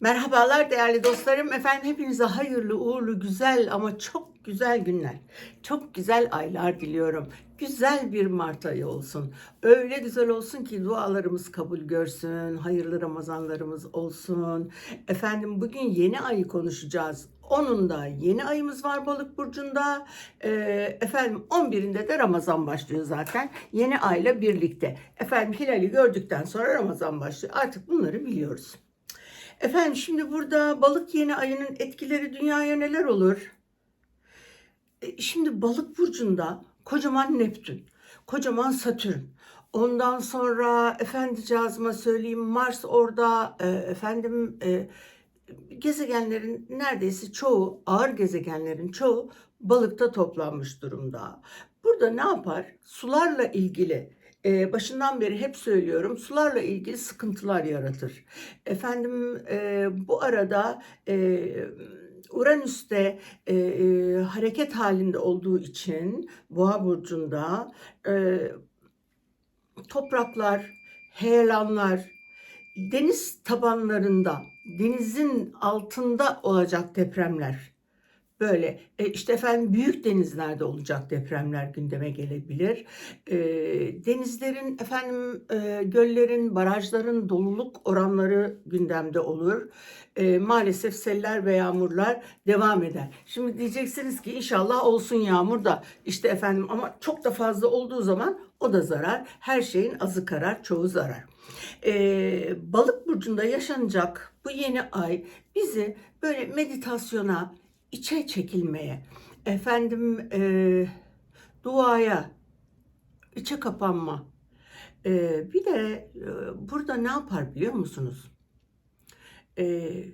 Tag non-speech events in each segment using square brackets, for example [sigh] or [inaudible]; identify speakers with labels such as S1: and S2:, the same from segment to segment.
S1: Merhabalar değerli dostlarım. Efendim hepinize hayırlı, uğurlu, güzel ama çok güzel günler. Çok güzel aylar diliyorum. Güzel bir Mart ayı olsun. Öyle güzel olsun ki dualarımız kabul görsün. Hayırlı Ramazanlarımız olsun. Efendim bugün yeni ayı konuşacağız. Onun da yeni ayımız var balık burcunda. Ee, efendim 11'inde de Ramazan başlıyor zaten. Yeni ayla birlikte. Efendim hilali gördükten sonra Ramazan başlıyor. Artık bunları biliyoruz. Efendim şimdi burada balık yeni ayının etkileri dünyaya neler olur? E, Şimdi balık burcunda kocaman Neptün, kocaman Satürn. Ondan sonra efendicazıma söyleyeyim Mars orada e, efendim e, gezegenlerin neredeyse çoğu ağır gezegenlerin çoğu balıkta toplanmış durumda. Burada ne yapar? Sularla ilgili başından beri hep söylüyorum sularla ilgili sıkıntılar yaratır. Efendim bu arada e, Uranüs'te e, e, hareket halinde olduğu için Boğa burcunda e, topraklar, heyelanlar, deniz tabanlarında, denizin altında olacak depremler. Böyle e, işte efendim büyük denizlerde olacak depremler gündeme gelebilir. E, denizlerin efendim e, göllerin, barajların doluluk oranları gündemde olur. E, maalesef seller ve yağmurlar devam eder. Şimdi diyeceksiniz ki inşallah olsun yağmur da işte efendim ama çok da fazla olduğu zaman o da zarar. Her şeyin azı karar, çoğu zarar. Ee, balık burcunda yaşanacak bu yeni ay bizi böyle meditasyona, içe çekilmeye, efendim e, duaya, içe kapanma. Ee, bir de e, burada ne yapar biliyor musunuz? Ee,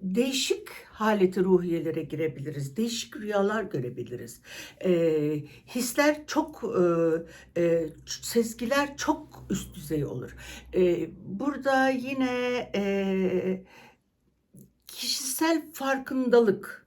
S1: değişik haleti ruhiyelere girebiliriz. Değişik rüyalar görebiliriz. Ee, hisler çok, e, e, sezgiler çok üst düzey olur. Ee, burada yine e, kişisel farkındalık.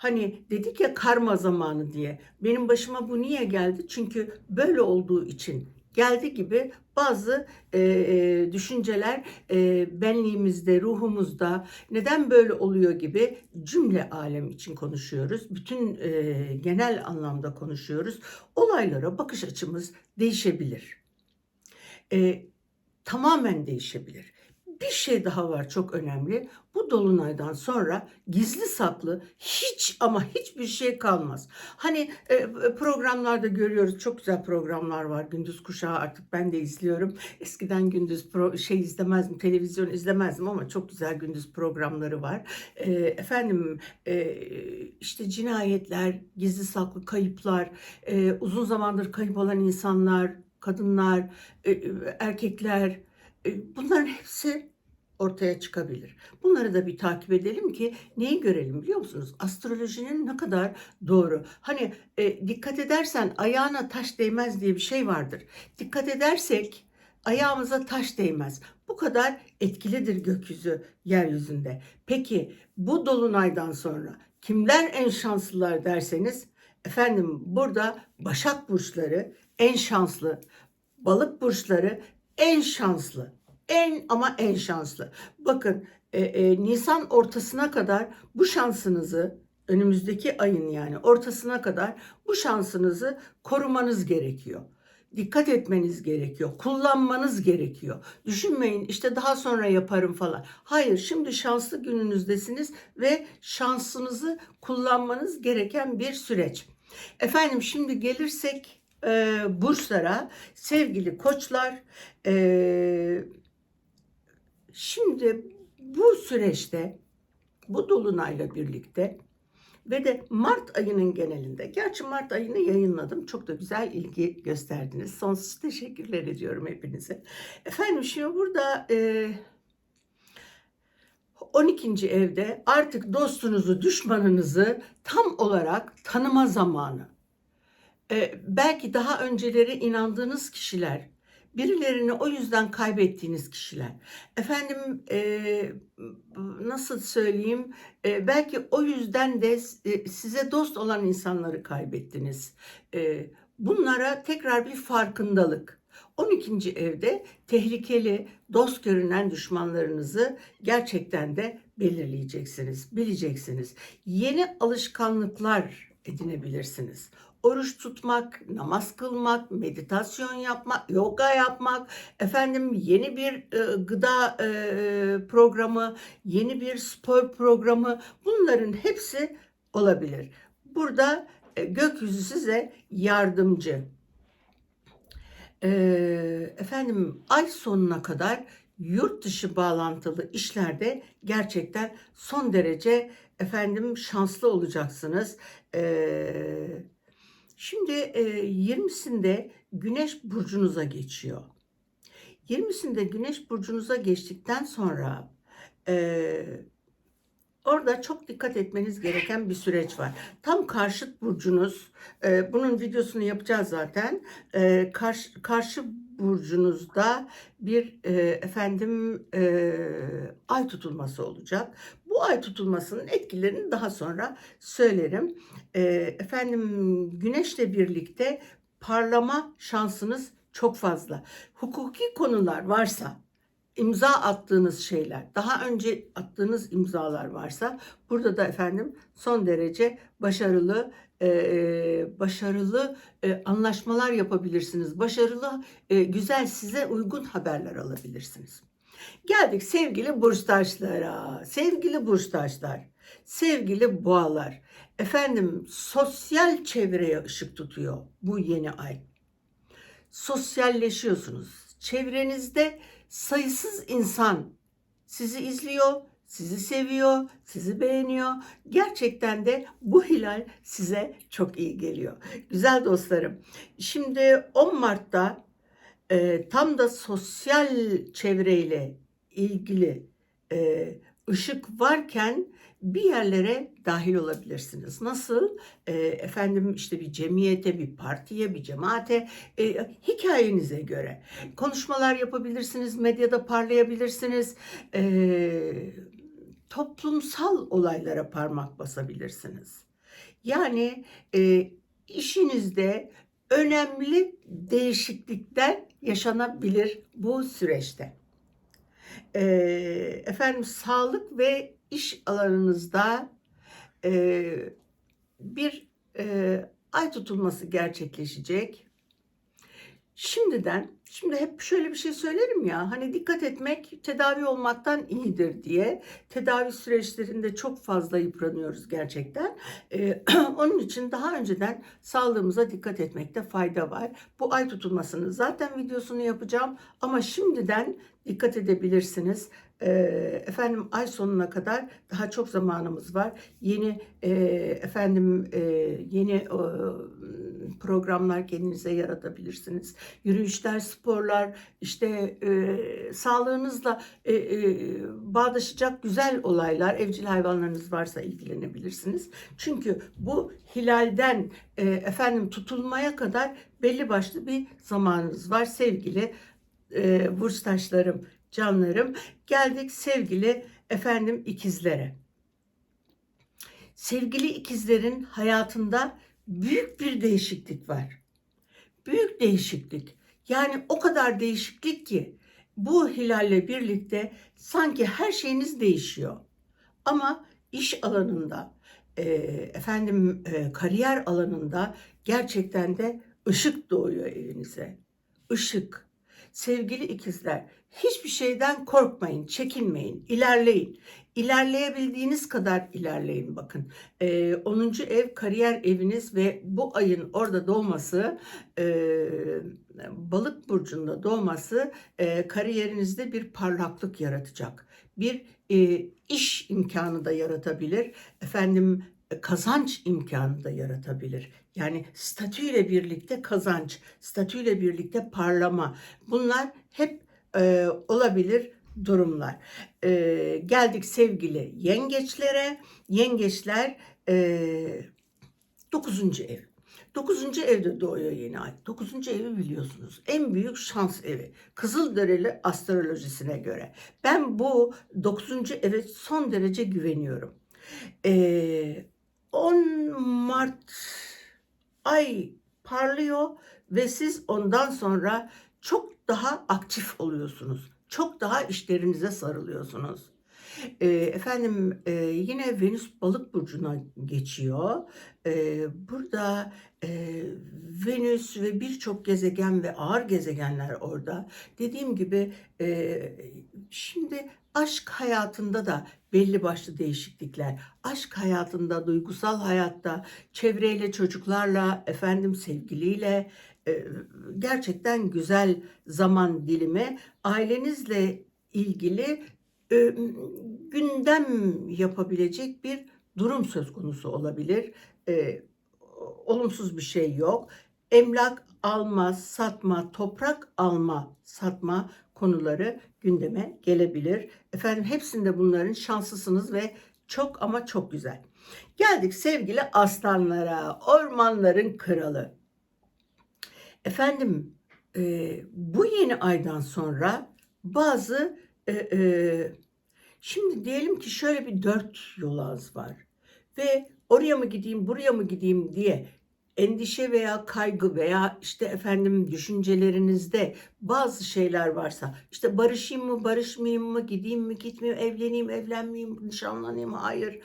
S1: Hani dedik ya karma zamanı diye. Benim başıma bu niye geldi? Çünkü böyle olduğu için geldi gibi bazı e, e, düşünceler e, benliğimizde, ruhumuzda neden böyle oluyor gibi cümle alem için konuşuyoruz. Bütün e, genel anlamda konuşuyoruz. Olaylara bakış açımız değişebilir. E, tamamen değişebilir. Bir şey daha var çok önemli. Bu dolunaydan sonra gizli saklı hiç ama hiçbir şey kalmaz. Hani e, programlarda görüyoruz çok güzel programlar var. Gündüz kuşağı artık ben de izliyorum. Eskiden gündüz pro, şey izlemezdim, televizyon izlemezdim ama çok güzel gündüz programları var. E, efendim e, işte cinayetler, gizli saklı kayıplar, e, uzun zamandır kayıp olan insanlar, kadınlar, e, e, erkekler e, bunların hepsi ortaya çıkabilir. Bunları da bir takip edelim ki neyi görelim biliyor musunuz? Astrolojinin ne kadar doğru. Hani e, dikkat edersen ayağına taş değmez diye bir şey vardır. Dikkat edersek ayağımıza taş değmez. Bu kadar etkilidir gökyüzü yeryüzünde. Peki bu dolunaydan sonra kimler en şanslılar derseniz efendim burada Başak burçları en şanslı, Balık burçları en şanslı. En ama en şanslı. Bakın e, e, Nisan ortasına kadar bu şansınızı önümüzdeki ayın yani ortasına kadar bu şansınızı korumanız gerekiyor. Dikkat etmeniz gerekiyor. Kullanmanız gerekiyor. Düşünmeyin işte daha sonra yaparım falan. Hayır şimdi şanslı gününüzdesiniz ve şansınızı kullanmanız gereken bir süreç. Efendim şimdi gelirsek e, burçlara sevgili koçlar e, Şimdi bu süreçte bu dolunayla birlikte ve de Mart ayının genelinde, gerçi Mart ayını yayınladım. Çok da güzel ilgi gösterdiniz. Sonsuz teşekkürler ediyorum hepinize. Efendim şimdi burada e, 12. evde artık dostunuzu, düşmanınızı tam olarak tanıma zamanı. E, belki daha önceleri inandığınız kişiler, birilerini o yüzden kaybettiğiniz kişiler. Efendim e, nasıl söyleyeyim? E, belki o yüzden de e, size dost olan insanları kaybettiniz. E, bunlara tekrar bir farkındalık. 12. evde tehlikeli, dost görünen düşmanlarınızı gerçekten de belirleyeceksiniz, bileceksiniz. Yeni alışkanlıklar edinebilirsiniz. Oruç tutmak, namaz kılmak, meditasyon yapmak, yoga yapmak, efendim yeni bir e, gıda e, programı, yeni bir spor programı bunların hepsi olabilir. Burada e, gökyüzü size yardımcı. E, efendim ay sonuna kadar yurt dışı bağlantılı işlerde gerçekten son derece efendim şanslı olacaksınız. E, şimdi e, 20'sinde Güneş burcunuza geçiyor. 20'sinde Güneş burcunuza geçtikten sonra e, Orada çok dikkat etmeniz gereken bir süreç var. Tam karşıt burcunuz, e, bunun videosunu yapacağız zaten. E, karşı, karşı burcunuzda bir e, efendim e, ay tutulması olacak. Bu ay tutulmasının etkilerini daha sonra söylerim. E, efendim güneşle birlikte parlama şansınız çok fazla. Hukuki konular varsa imza attığınız şeyler, daha önce attığınız imzalar varsa burada da efendim son derece başarılı e, başarılı e, anlaşmalar yapabilirsiniz. Başarılı, e, güzel size uygun haberler alabilirsiniz. Geldik sevgili burçtaşlara. Sevgili burçtaşlar, sevgili boğalar. Efendim sosyal çevreye ışık tutuyor bu yeni ay. Sosyalleşiyorsunuz. Çevrenizde sayısız insan sizi izliyor, sizi seviyor, sizi beğeniyor. Gerçekten de bu hilal size çok iyi geliyor. Güzel dostlarım. Şimdi 10 Mart'ta e, tam da sosyal çevreyle ilgili e, ışık varken bir yerlere dahil olabilirsiniz. Nasıl? E, efendim işte bir cemiyete, bir partiye, bir cemaate e, hikayenize göre konuşmalar yapabilirsiniz, medyada parlayabilirsiniz. E, toplumsal olaylara parmak basabilirsiniz. Yani e, işinizde önemli değişiklikler yaşanabilir bu süreçte. E, efendim sağlık ve iş alanınızda e, bir e, ay tutulması gerçekleşecek. Şimdiden, şimdi hep şöyle bir şey söylerim ya, hani dikkat etmek tedavi olmaktan iyidir diye. Tedavi süreçlerinde çok fazla yıpranıyoruz gerçekten. Ee, [clears throat] onun için daha önceden sağlığımıza dikkat etmekte fayda var. Bu ay tutulmasını zaten videosunu yapacağım ama şimdiden dikkat edebilirsiniz. Efendim ay sonuna kadar daha çok zamanımız var. Yeni e, efendim e, yeni e, programlar kendinize yaratabilirsiniz. Yürüyüşler, sporlar, işte e, sağlığınızla e, e, bağdaşacak güzel olaylar, evcil hayvanlarınız varsa ilgilenebilirsiniz. Çünkü bu hilalden e, efendim tutulmaya kadar belli başlı bir zamanınız var sevgili e, burçtaşlarım, canlarım. Geldik sevgili efendim ikizlere. Sevgili ikizlerin hayatında büyük bir değişiklik var. Büyük değişiklik. Yani o kadar değişiklik ki bu hilalle birlikte sanki her şeyiniz değişiyor. Ama iş alanında, e, efendim e, kariyer alanında gerçekten de ışık doğuyor evinize. Işık. Sevgili ikizler, hiçbir şeyden korkmayın, çekinmeyin, ilerleyin. İlerleyebildiğiniz kadar ilerleyin bakın. Ee, 10. ev kariyer eviniz ve bu ayın orada doğması, e, balık burcunda doğması e, kariyerinizde bir parlaklık yaratacak. Bir e, iş imkanı da yaratabilir. Efendim kazanç imkanı da yaratabilir. Yani statüyle birlikte kazanç, statüyle birlikte parlama. Bunlar hep e, olabilir durumlar. E, geldik sevgili yengeçlere. Yengeçler e, 9. ev. 9. evde doğuyor yeni ay. 9. evi biliyorsunuz. En büyük şans evi. Kızılderili astrolojisine göre. Ben bu 9. eve son derece güveniyorum. Ee, 10 Mart ay parlıyor ve siz ondan sonra çok daha aktif oluyorsunuz. Çok daha işlerinize sarılıyorsunuz. Ee, efendim e, yine Venüs balık burcuna geçiyor. Ee, burada e, Venüs ve birçok gezegen ve ağır gezegenler orada. Dediğim gibi e, şimdi aşk hayatında da belli başlı değişiklikler. Aşk hayatında, duygusal hayatta, çevreyle, çocuklarla, efendim sevgiliyle gerçekten güzel zaman dilimi. Ailenizle ilgili e, gündem yapabilecek bir durum söz konusu olabilir. E, olumsuz bir şey yok. Emlak alma, satma, toprak alma, satma konuları gündeme gelebilir. Efendim hepsinde bunların şanslısınız ve çok ama çok güzel. Geldik sevgili aslanlara, ormanların kralı. Efendim e, bu yeni aydan sonra bazı e, e, şimdi diyelim ki şöyle bir dört yol ağız var ve oraya mı gideyim buraya mı gideyim diye endişe veya kaygı veya işte efendim düşüncelerinizde bazı şeyler varsa işte barışayım mı barışmayayım mı gideyim mi gitmeyeyim evleneyim evlenmeyeyim nişanlanayım mı? Hayır.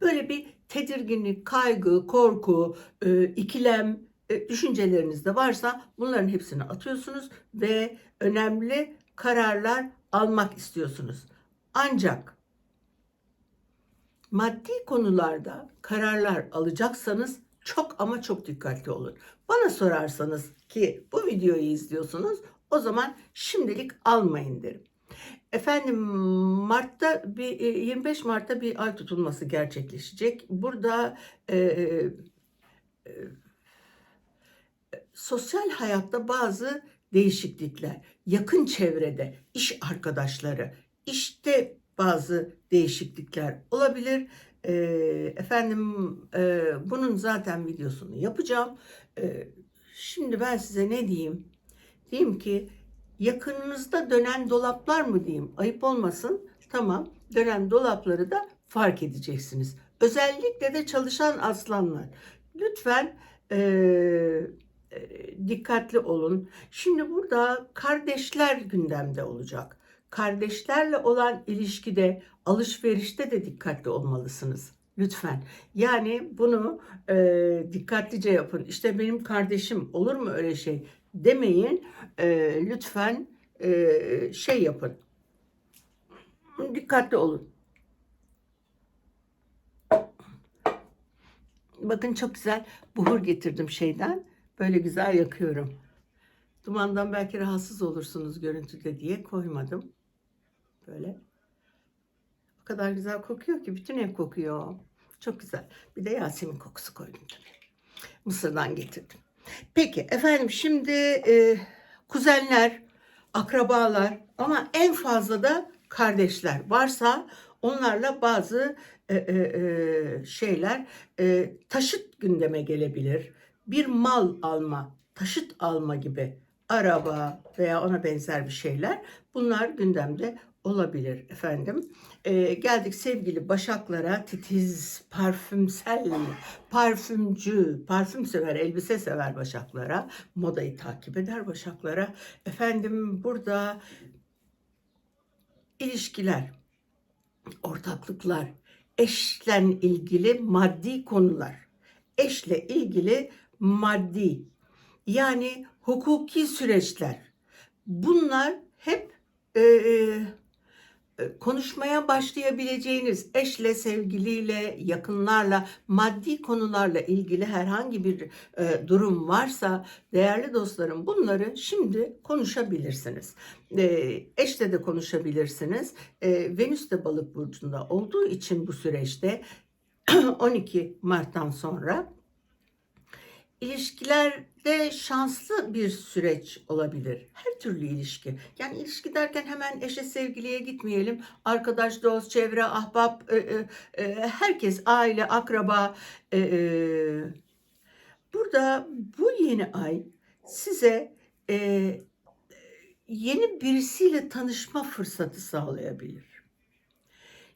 S1: Böyle bir tedirginlik kaygı korku e, ikilem e, düşüncelerinizde varsa bunların hepsini atıyorsunuz ve önemli kararlar almak istiyorsunuz. Ancak maddi konularda kararlar alacaksanız çok ama çok dikkatli olun. Bana sorarsanız ki bu videoyu izliyorsunuz o zaman şimdilik almayın derim. Efendim Mart'ta bir 25 Mart'ta bir ay tutulması gerçekleşecek. Burada e, e, sosyal hayatta bazı değişiklikler, yakın çevrede, iş arkadaşları, işte bazı değişiklikler olabilir. E, efendim e, bunun zaten videosunu yapacağım. E, şimdi ben size ne diyeyim? Diyeyim ki yakınınızda dönen dolaplar mı diyeyim? Ayıp olmasın. Tamam. Dönen dolapları da fark edeceksiniz. Özellikle de çalışan aslanlar. Lütfen e, dikkatli olun. Şimdi burada kardeşler gündemde olacak. Kardeşlerle olan ilişkide, alışverişte de dikkatli olmalısınız. Lütfen. Yani bunu e, dikkatlice yapın. İşte benim kardeşim olur mu öyle şey demeyin. E, lütfen e, şey yapın. Dikkatli olun. Bakın çok güzel buhur getirdim şeyden. Böyle güzel yakıyorum. Dumandan belki rahatsız olursunuz görüntüde diye koymadım. Böyle. O kadar güzel kokuyor ki bütün ev kokuyor. Çok güzel. Bir de Yasemin kokusu koydum tabii. Mısır'dan getirdim. Peki efendim şimdi e, kuzenler, akrabalar ama en fazla da kardeşler varsa onlarla bazı e, e, e, şeyler e, taşıt gündeme gelebilir. Bir mal alma, taşıt alma gibi araba veya ona benzer bir şeyler bunlar gündemde olabilir efendim. Ee, geldik sevgili başaklara titiz, parfümsel, parfümcü, parfüm sever, elbise sever başaklara, modayı takip eder başaklara. Efendim burada ilişkiler, ortaklıklar, eşle ilgili maddi konular, eşle ilgili maddi yani hukuki süreçler bunlar hep e, e, konuşmaya başlayabileceğiniz eşle, sevgiliyle, yakınlarla, maddi konularla ilgili herhangi bir e, durum varsa değerli dostlarım bunları şimdi konuşabilirsiniz. E, eşle de konuşabilirsiniz. E, Venüs de balık burcunda olduğu için bu süreçte [clears throat] 12 Mart'tan sonra ilişkilerde şanslı bir süreç olabilir. Her türlü ilişki. Yani ilişki derken hemen eşe sevgiliye gitmeyelim. Arkadaş, dost, çevre, ahbap, e, e, e, herkes, aile, akraba. Burada bu yeni ay size yeni birisiyle tanışma fırsatı sağlayabilir.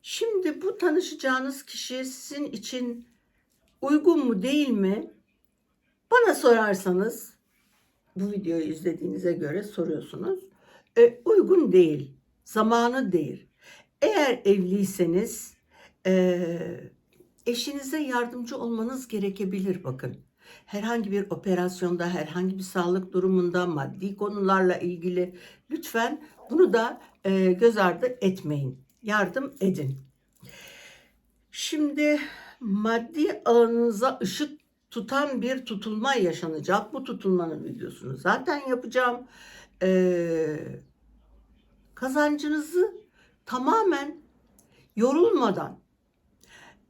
S1: Şimdi bu tanışacağınız kişi sizin için uygun mu değil mi? Bana sorarsanız bu videoyu izlediğinize göre soruyorsunuz. E, uygun değil. Zamanı değil. Eğer evliyseniz e, eşinize yardımcı olmanız gerekebilir bakın. Herhangi bir operasyonda, herhangi bir sağlık durumunda, maddi konularla ilgili lütfen bunu da e, göz ardı etmeyin. Yardım edin. Şimdi maddi alanınıza ışık tutan bir tutulma yaşanacak. Bu tutulmanın videosunu zaten yapacağım. Ee, kazancınızı tamamen yorulmadan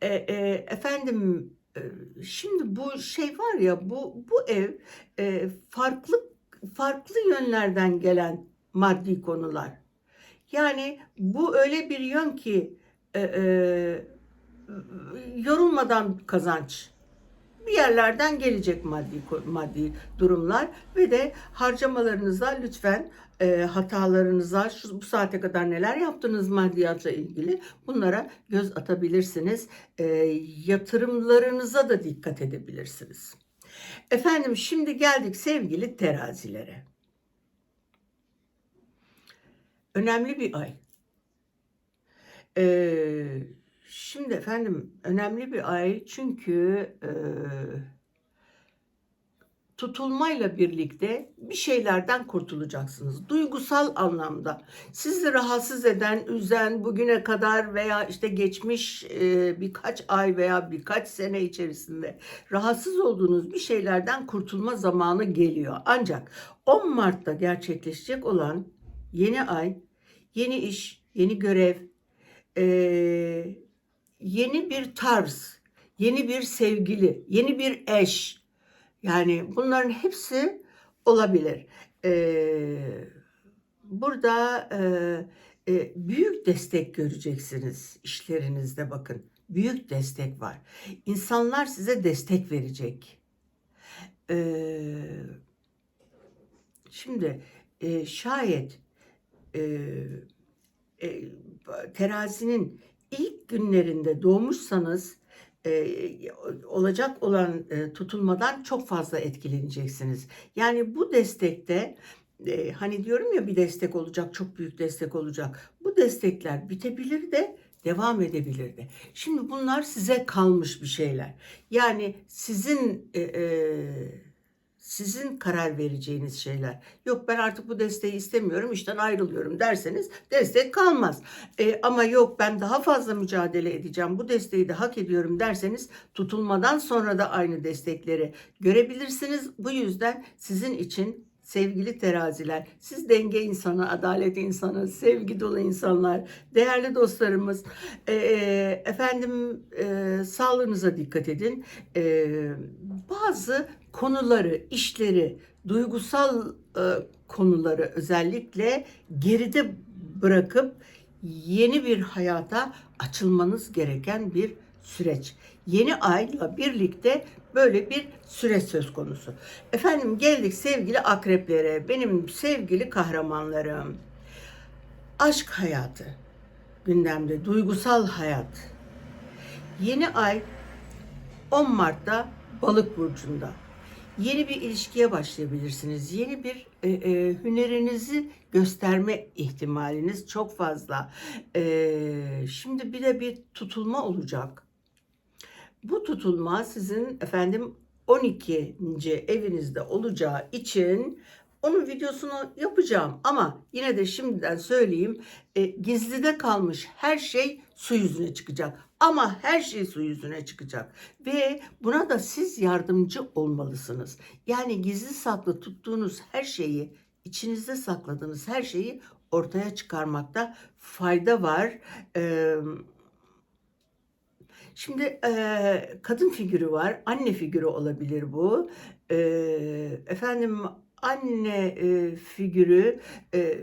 S1: e, e, efendim e, şimdi bu şey var ya bu bu ev e, farklı farklı yönlerden gelen maddi konular. Yani bu öyle bir yön ki e, e, yorulmadan kazanç bir yerlerden gelecek maddi maddi durumlar ve de harcamalarınıza lütfen e, hatalarınıza şu, bu saate kadar neler yaptınız maddiyatla ilgili bunlara göz atabilirsiniz. E, yatırımlarınıza da dikkat edebilirsiniz. Efendim şimdi geldik sevgili terazilere. Önemli bir ay. Ee, şimdi efendim önemli bir ay çünkü e, tutulmayla birlikte bir şeylerden kurtulacaksınız. Duygusal anlamda sizi rahatsız eden, üzen bugüne kadar veya işte geçmiş e, birkaç ay veya birkaç sene içerisinde rahatsız olduğunuz bir şeylerden kurtulma zamanı geliyor. Ancak 10 Mart'ta gerçekleşecek olan yeni ay, yeni iş, yeni görev, e, yeni bir tarz, yeni bir sevgili, yeni bir eş. Yani bunların hepsi olabilir. Ee, burada e, e, büyük destek göreceksiniz işlerinizde bakın. Büyük destek var. İnsanlar size destek verecek. Ee, şimdi e, şayet e, e, terazinin ilk günlerinde doğmuşsanız e, olacak olan e, tutulmadan çok fazla etkileneceksiniz. Yani bu destekte e, hani diyorum ya bir destek olacak, çok büyük destek olacak. Bu destekler bitebilir de devam edebilir de. Şimdi bunlar size kalmış bir şeyler. Yani sizin e, e, sizin karar vereceğiniz şeyler. Yok ben artık bu desteği istemiyorum, işten ayrılıyorum derseniz destek kalmaz. E, ama yok ben daha fazla mücadele edeceğim, bu desteği de hak ediyorum derseniz tutulmadan sonra da aynı destekleri görebilirsiniz. Bu yüzden sizin için sevgili teraziler, siz denge insanı, adalet insanı, sevgi dolu insanlar, değerli dostlarımız, e, efendim e, sağlığınıza dikkat edin. E, bazı konuları, işleri, duygusal e, konuları özellikle geride bırakıp yeni bir hayata açılmanız gereken bir süreç. Yeni ayla birlikte böyle bir süreç söz konusu. Efendim geldik sevgili akreplere, benim sevgili kahramanlarım. Aşk hayatı gündemde, duygusal hayat. Yeni ay 10 Mart'ta Balık burcunda. Yeni bir ilişkiye başlayabilirsiniz. Yeni bir e, e, hünerinizi gösterme ihtimaliniz çok fazla. E, şimdi bir de bir tutulma olacak. Bu tutulma sizin efendim 12. evinizde olacağı için onun videosunu yapacağım ama yine de şimdiden söyleyeyim e, gizlide kalmış her şey su yüzüne çıkacak. Ama her şey su yüzüne çıkacak ve buna da siz yardımcı olmalısınız. Yani gizli saklı tuttuğunuz her şeyi, içinizde sakladığınız her şeyi ortaya çıkarmakta fayda var. Ee, Şimdi e, kadın figürü var, anne figürü olabilir bu. E, efendim anne e, figürü e,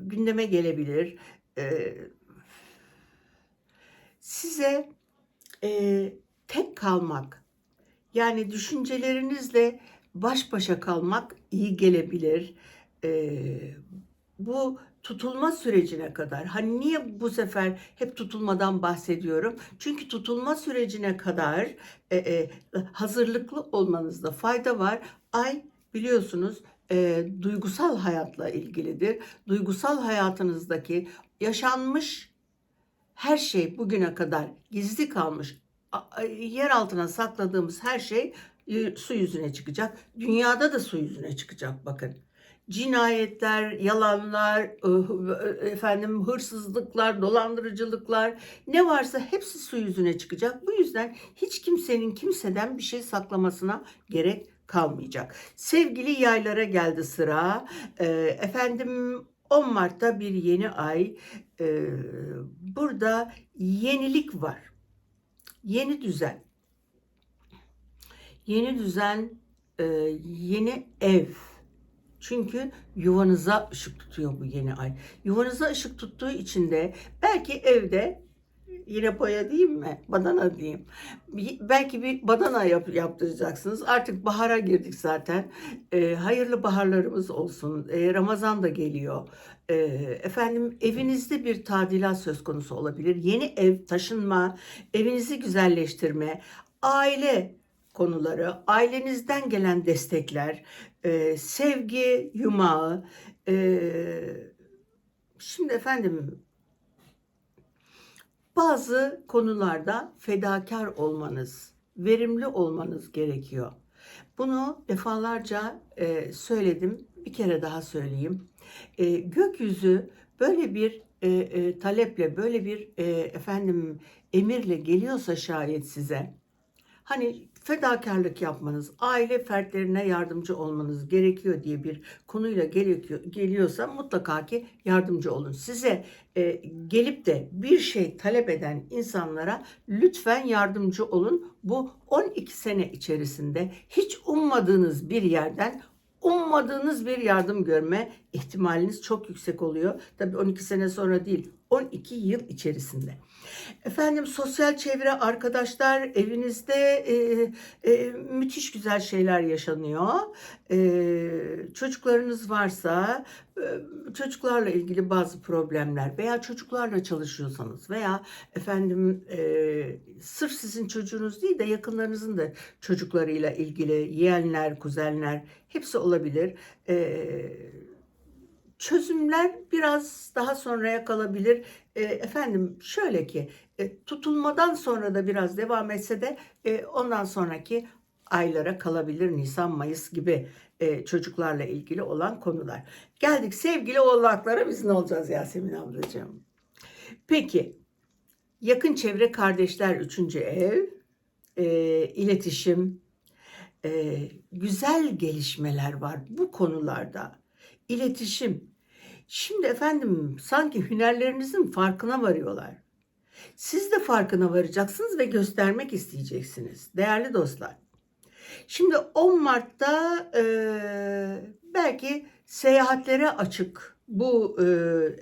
S1: gündeme gelebilir. E, size e, tek kalmak, yani düşüncelerinizle baş başa kalmak iyi gelebilir. E, bu tutulma sürecine kadar. Hani niye bu sefer hep tutulmadan bahsediyorum? Çünkü tutulma sürecine kadar e, e, hazırlıklı olmanızda fayda var. Ay biliyorsunuz e, duygusal hayatla ilgilidir. Duygusal hayatınızdaki yaşanmış her şey bugüne kadar gizli kalmış, yer altına sakladığımız her şey e, su yüzüne çıkacak. Dünyada da su yüzüne çıkacak bakın. Cinayetler, yalanlar, efendim hırsızlıklar, dolandırıcılıklar ne varsa hepsi su yüzüne çıkacak. Bu yüzden hiç kimsenin kimseden bir şey saklamasına gerek kalmayacak. Sevgili yaylara geldi sıra. Ee, efendim 10 Mart'ta bir yeni ay. Ee, burada yenilik var. Yeni düzen. Yeni düzen, e, yeni ev. Çünkü yuvanıza ışık tutuyor bu yeni ay. Yuvanıza ışık tuttuğu için de belki evde yine boya diyeyim mi? Badana diyeyim. Belki bir badana yap, yaptıracaksınız. Artık bahara girdik zaten. Ee, hayırlı baharlarımız olsun. Ee, Ramazan da geliyor. Ee, efendim evinizde bir tadilat söz konusu olabilir. Yeni ev, taşınma, evinizi güzelleştirme, aile konuları, ailenizden gelen destekler, e, sevgi yumağı. e, şimdi efendim bazı konularda fedakar olmanız, verimli olmanız gerekiyor. Bunu defalarca e, söyledim, bir kere daha söyleyeyim. E, gökyüzü böyle bir e, e, taleple, böyle bir e, efendim emirle geliyorsa şayet size, hani fedakarlık yapmanız, aile fertlerine yardımcı olmanız gerekiyor diye bir konuyla gerekiyor, geliyorsa mutlaka ki yardımcı olun. Size e, gelip de bir şey talep eden insanlara lütfen yardımcı olun. Bu 12 sene içerisinde hiç ummadığınız bir yerden ummadığınız bir yardım görme ihtimaliniz çok yüksek oluyor. Tabii 12 sene sonra değil, 12 yıl içerisinde. Efendim sosyal çevre, arkadaşlar, evinizde e, e, müthiş güzel şeyler yaşanıyor. E, çocuklarınız varsa e, çocuklarla ilgili bazı problemler veya çocuklarla çalışıyorsanız veya efendim e, sırf sizin çocuğunuz değil de yakınlarınızın da çocuklarıyla ilgili yeğenler, kuzenler hepsi olabilir. E, çözümler biraz daha sonraya kalabilir. E, efendim şöyle ki e, tutulmadan sonra da biraz devam etse de e, ondan sonraki aylara kalabilir Nisan Mayıs gibi e, çocuklarla ilgili olan konular. Geldik sevgili oğlaklara biz ne olacağız Yasemin ablacığım? Peki yakın çevre kardeşler üçüncü ev e, iletişim e, güzel gelişmeler var bu konularda. İletişim. Şimdi efendim sanki hünerlerinizin farkına varıyorlar. Siz de farkına varacaksınız ve göstermek isteyeceksiniz değerli dostlar. Şimdi 10 Mart'ta e, belki seyahatlere açık bu e,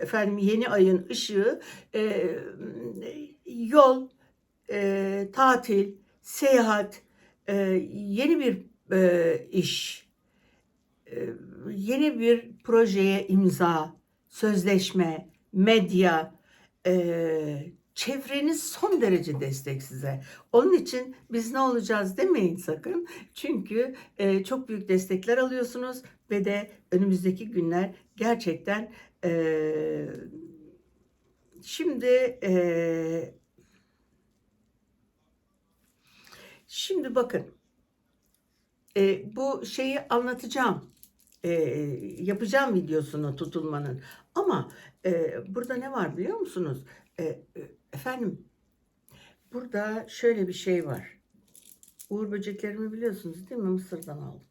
S1: efendim yeni ayın ışığı e, yol, e, tatil, seyahat, e, yeni bir e, iş, e, yeni bir projeye imza, sözleşme, medya, e, çevreniz son derece destek size. Onun için biz ne olacağız demeyin sakın. Çünkü e, çok büyük destekler alıyorsunuz ve de önümüzdeki günler gerçekten e, şimdi e, şimdi bakın e, bu şeyi anlatacağım. E, yapacağım videosunu tutulmanın. Ama e, burada ne var biliyor musunuz? E, e, efendim burada şöyle bir şey var. Uğur böceklerimi biliyorsunuz değil mi? Mısır'dan aldım.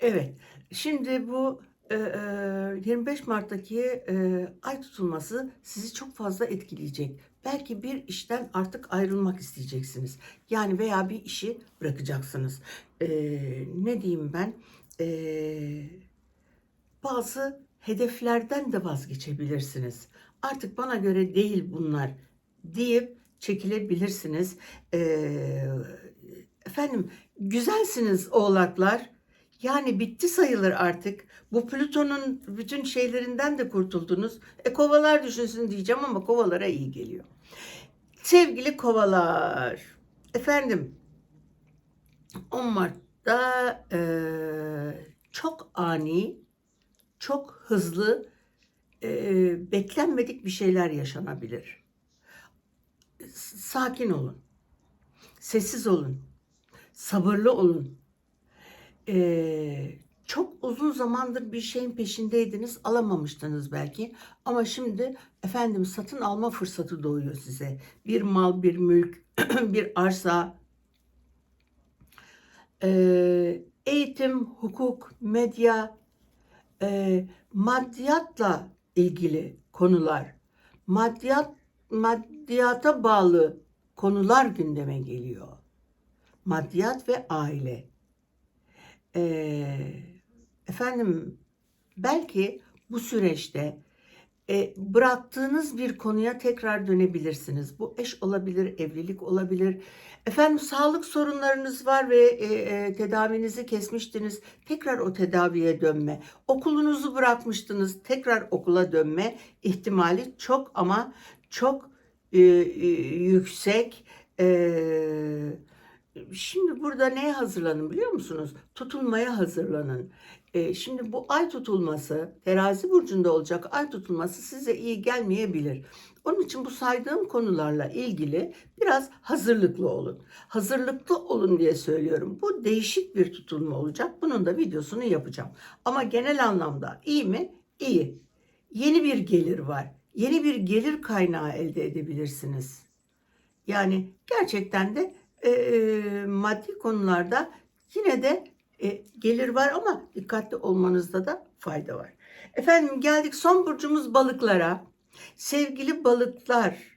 S1: Evet. Şimdi bu e, e, 25 Mart'taki e, ay tutulması sizi çok fazla etkileyecek. Belki bir işten artık ayrılmak isteyeceksiniz. Yani veya bir işi bırakacaksınız. E, ne diyeyim ben? E, bazı hedeflerden de vazgeçebilirsiniz. Artık bana göre değil bunlar deyip çekilebilirsiniz. Ee, efendim güzelsiniz oğlaklar. Yani bitti sayılır artık. Bu Plüton'un bütün şeylerinden de kurtuldunuz. E kovalar düşünsün diyeceğim ama kovalara iyi geliyor. Sevgili kovalar. Efendim 10 Mart'ta e, çok ani, çok hızlı, e, beklenmedik bir şeyler yaşanabilir. Sakin olun, sessiz olun, sabırlı olun. E, çok uzun zamandır bir şeyin peşindeydiniz, alamamıştınız belki. Ama şimdi efendim satın alma fırsatı doğuyor size. Bir mal, bir mülk, [clears throat] bir arsa, eğitim, hukuk, medya, e, maddiyatla ilgili konular, maddiyat maddiyata bağlı konular gündeme geliyor. Maddiyat ve aile. E, efendim belki bu süreçte e, bıraktığınız bir konuya tekrar dönebilirsiniz. Bu eş olabilir, evlilik olabilir. Efendim sağlık sorunlarınız var ve e, e, tedavinizi kesmiştiniz. Tekrar o tedaviye dönme. Okulunuzu bırakmıştınız. Tekrar okula dönme ihtimali çok ama çok e, e, yüksek. E, şimdi burada neye hazırlanın biliyor musunuz? Tutulmaya hazırlanın. E, şimdi bu ay tutulması, terazi burcunda olacak ay tutulması size iyi gelmeyebilir. Onun için bu saydığım konularla ilgili biraz hazırlıklı olun. Hazırlıklı olun diye söylüyorum. Bu değişik bir tutulma olacak. Bunun da videosunu yapacağım. Ama genel anlamda iyi mi? İyi. Yeni bir gelir var. Yeni bir gelir kaynağı elde edebilirsiniz. Yani gerçekten de e, maddi konularda yine de e, gelir var ama dikkatli olmanızda da fayda var. Efendim geldik son burcumuz balıklara. Sevgili balıklar.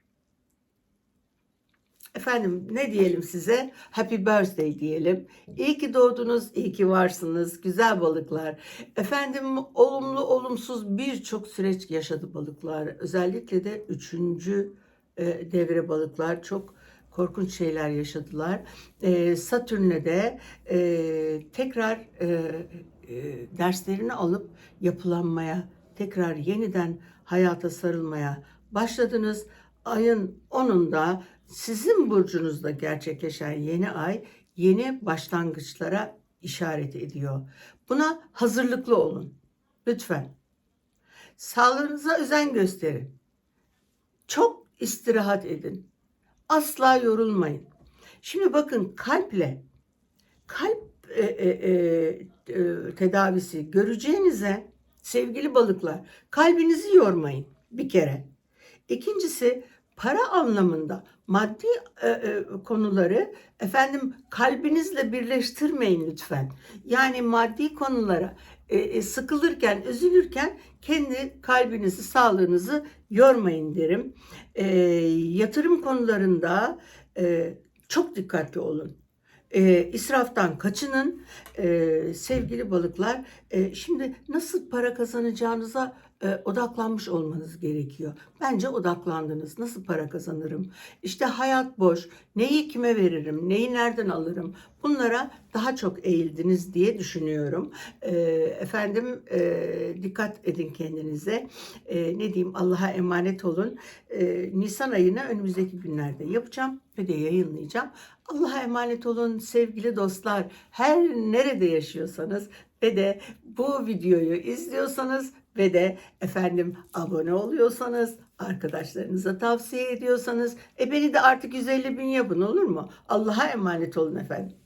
S1: Efendim ne diyelim size? Happy birthday diyelim. İyi ki doğdunuz, iyi ki varsınız. Güzel balıklar. Efendim olumlu olumsuz birçok süreç yaşadı balıklar. Özellikle de üçüncü e, devre balıklar çok korkunç şeyler yaşadılar. E, Satürn'le de e, tekrar e, e, derslerini alıp yapılanmaya, tekrar yeniden hayata sarılmaya başladınız. Ayın 10'unda sizin burcunuzda gerçekleşen yeni ay yeni başlangıçlara işaret ediyor. Buna hazırlıklı olun. Lütfen. Sağlığınıza özen gösterin. Çok istirahat edin. Asla yorulmayın. Şimdi bakın kalple kalp e, e, e, e, tedavisi göreceğinize sevgili balıklar kalbinizi yormayın bir kere. İkincisi para anlamında maddi e, e, konuları efendim kalbinizle birleştirmeyin lütfen. Yani maddi konulara e, e, sıkılırken, üzülürken kendi kalbinizi, sağlığınızı yormayın derim. E, yatırım konularında e, çok dikkatli olun. E, israftan kaçının e, sevgili balıklar. E, şimdi nasıl para kazanacağınıza e, odaklanmış olmanız gerekiyor. Bence odaklandınız. Nasıl para kazanırım? İşte hayat boş. Neyi kime veririm? Neyi nereden alırım? Bunlara daha çok eğildiniz diye düşünüyorum. E, efendim e, dikkat edin kendinize. E, ne diyeyim Allah'a emanet olun. E, Nisan ayını önümüzdeki günlerde yapacağım ve de yayınlayacağım. Allah'a emanet olun sevgili dostlar. Her nerede yaşıyorsanız ve de bu videoyu izliyorsanız ve de efendim abone oluyorsanız, arkadaşlarınıza tavsiye ediyorsanız, e beni de artık 150 bin yapın olur mu? Allah'a emanet olun efendim.